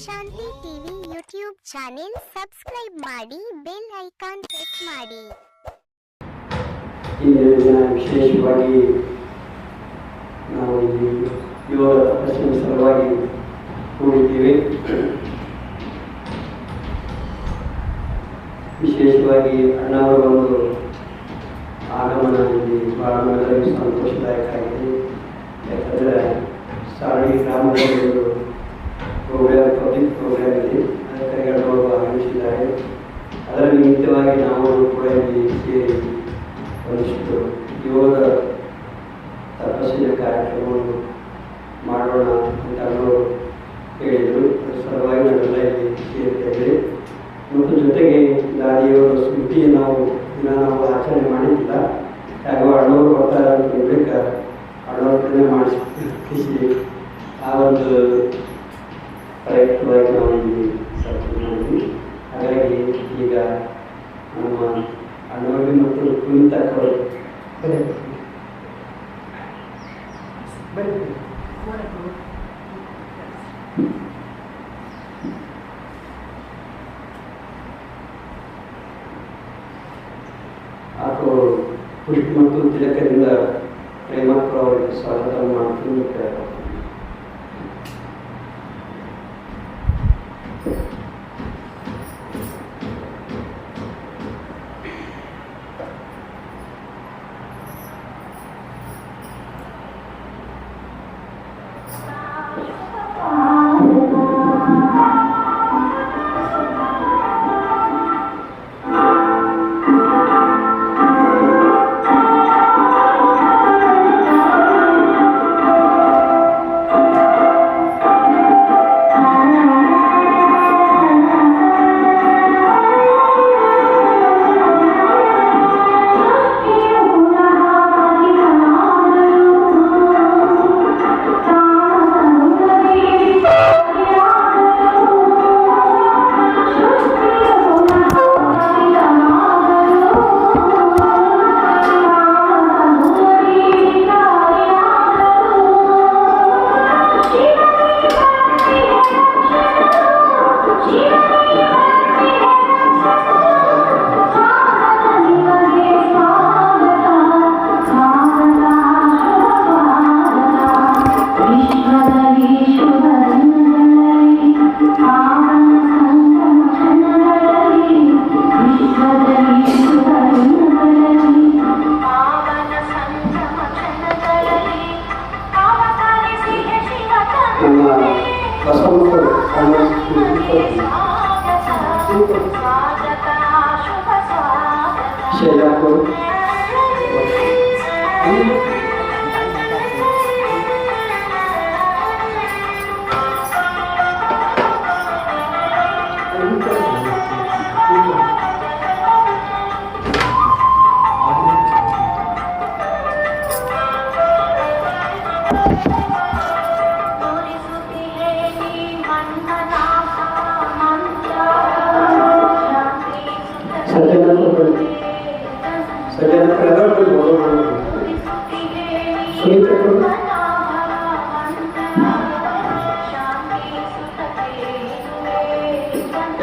Shanti TV YouTube channel subscribe ಮಾಡಿ bell icon press ಮಾಡಿ. ಇಂದಿನ ದಿನ ವಿಶೇಷವಾಗಿ ನಾವು ಯುವ ಪ್ರಶ್ನೆ ಸಲುವಾಗಿ ಕೂಡಿದ್ದೀವಿ. ವಿಶೇಷವಾಗಿ ಅಣ್ಣವರ ಒಂದು ಆಗಮನ ಇಲ್ಲಿ ಬಹಳ ಸಂತೋಷದಾಯಕ ಆಗಿದೆ. ಯಾಕಂದರೆ ಗ್ರಾಮದಲ್ಲಿ ಪ್ರೋಗ್ರಾಮ್ ಪಬ್ಲಿಕ್ ಪ್ರೋಗ್ರಾಮ್ ಇದೆ ಅವರು ಆಗಮಿಸಿದ್ದಾರೆ ಅದರ ನಿಮಿತ್ತವಾಗಿ ನಾವು ಕೂಡ ಇಲ್ಲಿ ಸೇರಿ ಒಂದಿಷ್ಟು ಯೋಗ ತಪಸ್ಸಿನ ಕಾರ್ಯಕ್ರಮವನ್ನು ಮಾಡೋಣ ಅಂತ ಅವರು ಹೇಳಿದರು. ಸಲುವಾಗಿ ನಾವೆಲ್ಲ ಇಲ್ಲಿ ಸೇರ್ತೇವೆ ಮತ್ತು ಜೊತೆಗೆ ದಾದಿಯವರ ಸ್ಮೃತಿಯನ್ನು ನಾವು ದಿನ ನಾವು ಆಚರಣೆ ಮಾಡಿದ್ದಿಲ್ಲ. ಯಾಕೋ ಅಣ್ಣವರು ಬರ್ತಾರೆ ಅಂತ ಹೇಳ್ಬೇಕು ಅಣ್ಣವ್ರ ಮಾಡಿಸಿ ಆ ಒಂದು ಪ್ರಯುಕ್ತವಾಗಿ ನಾವು ಇಲ್ಲಿ ಸಭೆ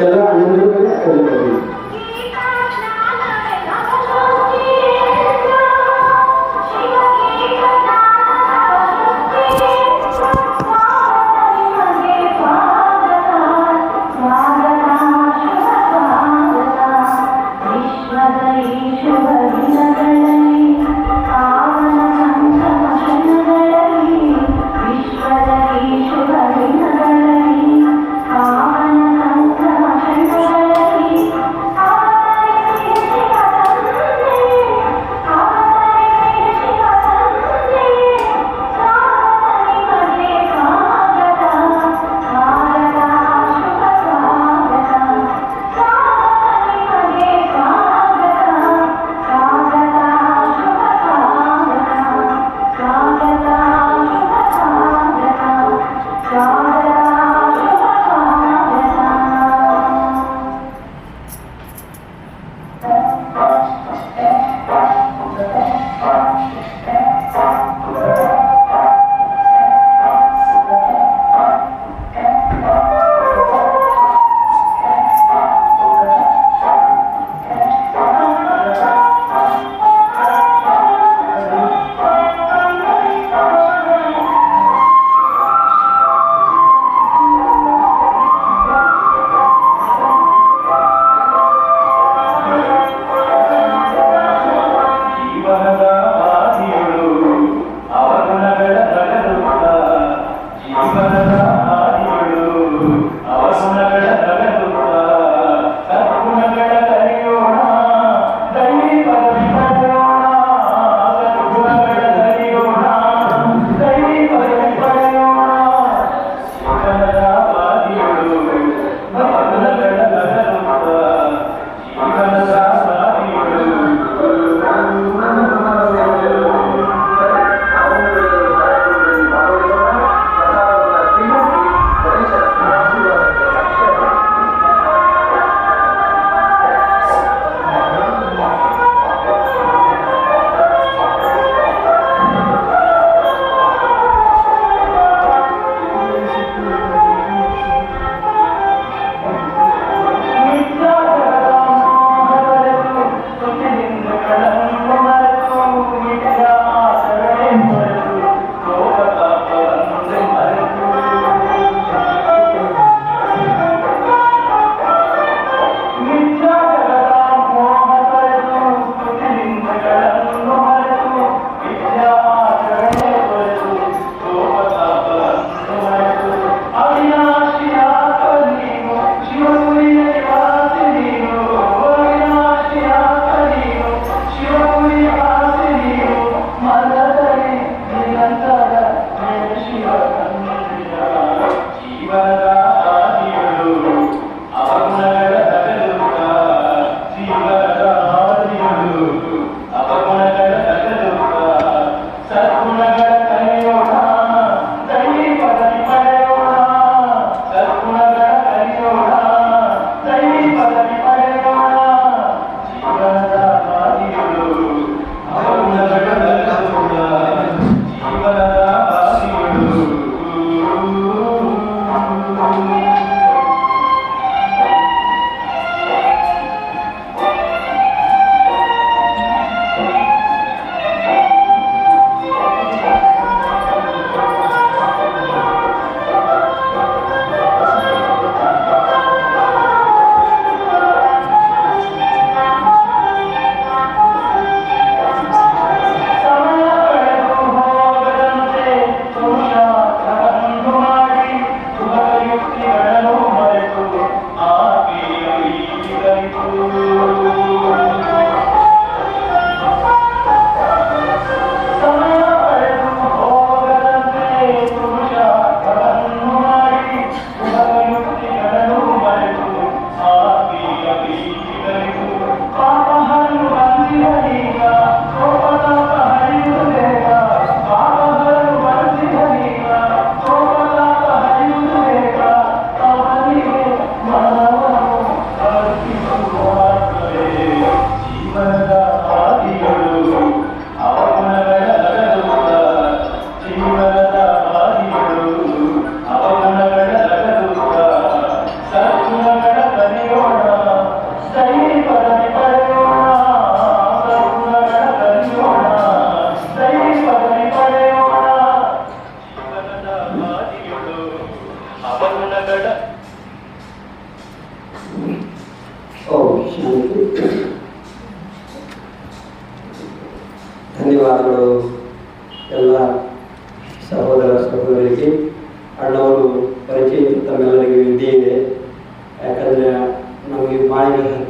त्याला आनंदमय करून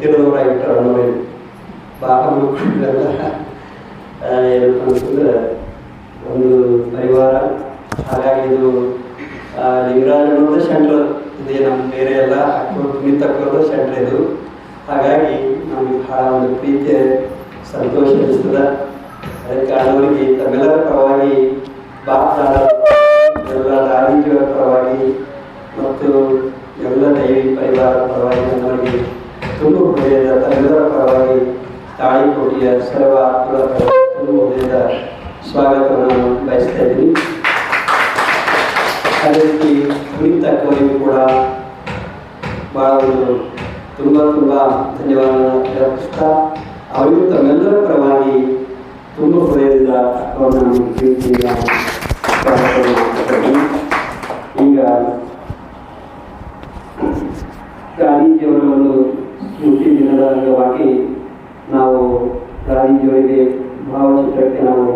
ಹತ್ತಿರದವರಾಗಿರ್ತಾರೆ ಅಣ್ಣವರಿಗೆ ಬಾಬಾ ಮಕ್ಕಳೆಲ್ಲ ಏನಪ್ಪ ಅಂತಂದ್ರೆ ಒಂದು ಪರಿವಾರ, ಹಾಗಾಗಿ ಇದು ಲಿಂಗರಾಜ್ ಅನ್ನೋದು ಸೆಂಟ್ರ್ ಇದೆ ನಮ್ಮ ಬೇರೆ ಎಲ್ಲ ಅಕ್ಕರು ತಕ್ಕೋದು ಸೆಂಟ್ರ್ ಇದು. ಹಾಗಾಗಿ ನಮಗೆ ಬಹಳ ಒಂದು ಪ್ರೀತಿ ಸಂತೋಷ ಅನಿಸ್ತದೆ. ಅದಕ್ಕೆ ಅಣ್ಣವರಿಗೆ ತಮ್ಮೆಲ್ಲರ ಪರವಾಗಿ ಭಾರತ ಎಲ್ಲ ರಾಜಕೀಯ ಪರವಾಗಿ, ಮತ್ತು ಎಲ್ಲ ದೈವಿ ಪರಿವಾರ ಪರವಾಗಿ ನಮ್ಮವರಿಗೆ ತುಂಬ ಹೃದಯದ ತಮ್ಮೆಲ್ಲರ ಪರವಾಗಿ ತಾಳಿಕೋಟಿಯ ಸರ್ವ ಆತ್ಮಗಳ ತುಂಬ ಹೃದಯದ ಸ್ವಾಗತವನ್ನು ನಾನು ಬಯಸ್ತಾ ಇದ್ದೀನಿ ಅದೇ ರೀತಿ ಪುನೀತ್ ಅಕ್ಕವರಿಗೂ ಕೂಡ ಭಾಳ ಒಂದು ತುಂಬ ತುಂಬ ಧನ್ಯವಾದಗಳನ್ನು ಅರ್ಪಿಸ್ತಾ ಅವರಿಗೂ ತಮ್ಮೆಲ್ಲರ ಪರವಾಗಿ ತುಂಬ ಹೃದಯದಿಂದ ಅವರನ್ನು ನಾನು ಪ್ರೀತಿಯಿಂದ. ಈಗ ಗಾಂಧೀಜಿಯವರ ಒಂದು ಸ್ಮೃತಿ ದಿನದ ಅಂಗವಾಗಿ ನಾವು ಗಾಂಧೀಜಿಯವರಿಗೆ ಭಾವಚಿತ್ರಕ್ಕೆ ನಾವು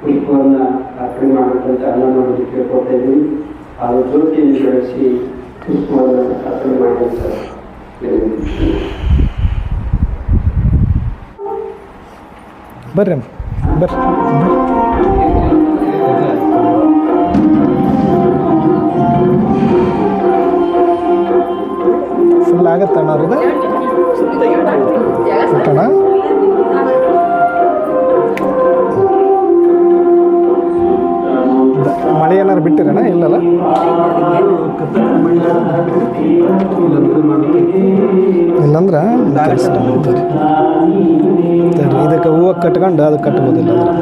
ಪುಷ್ಪವನ್ನು ಅರ್ಪಣೆ ಮಾಡಬೇಕಂತ ಅಣ್ಣನವರಿಗೆ ಕೇಳ್ಕೊಳ್ತಾ ಇದ್ದೀವಿ ಅದು ಜ್ಯೋತಿಯನ್ನು ಬೆಳೆಸಿ ಪುಷ್ಪವನ್ನು ಅರ್ಪಣೆ ಮಾಡಿ ಅಂತ ಹೇಳಿದ್ದೀನಿ. ಬರ್ರಿ. ಬರ್ರಿ ಬರ್ರಿ ಫುಲ್ ಆಗತ್ತಣ್ಣ ಅವ್ರಿಗೆ ಅಣ್ಣ ಮಳೆ ಏನಾರು ಬಿಟ್ಟಿರಣ್ಣ ಇಲ್ಲಲ್ಲ? ಇಲ್ಲಂದ್ರೆ ಇದಕ್ಕೆ ಹೂವು ಕಟ್ಕೊಂಡು ಅದು ಕಟ್ಬೋದಿಲ್ಲ ಅಂದ್ರೆ.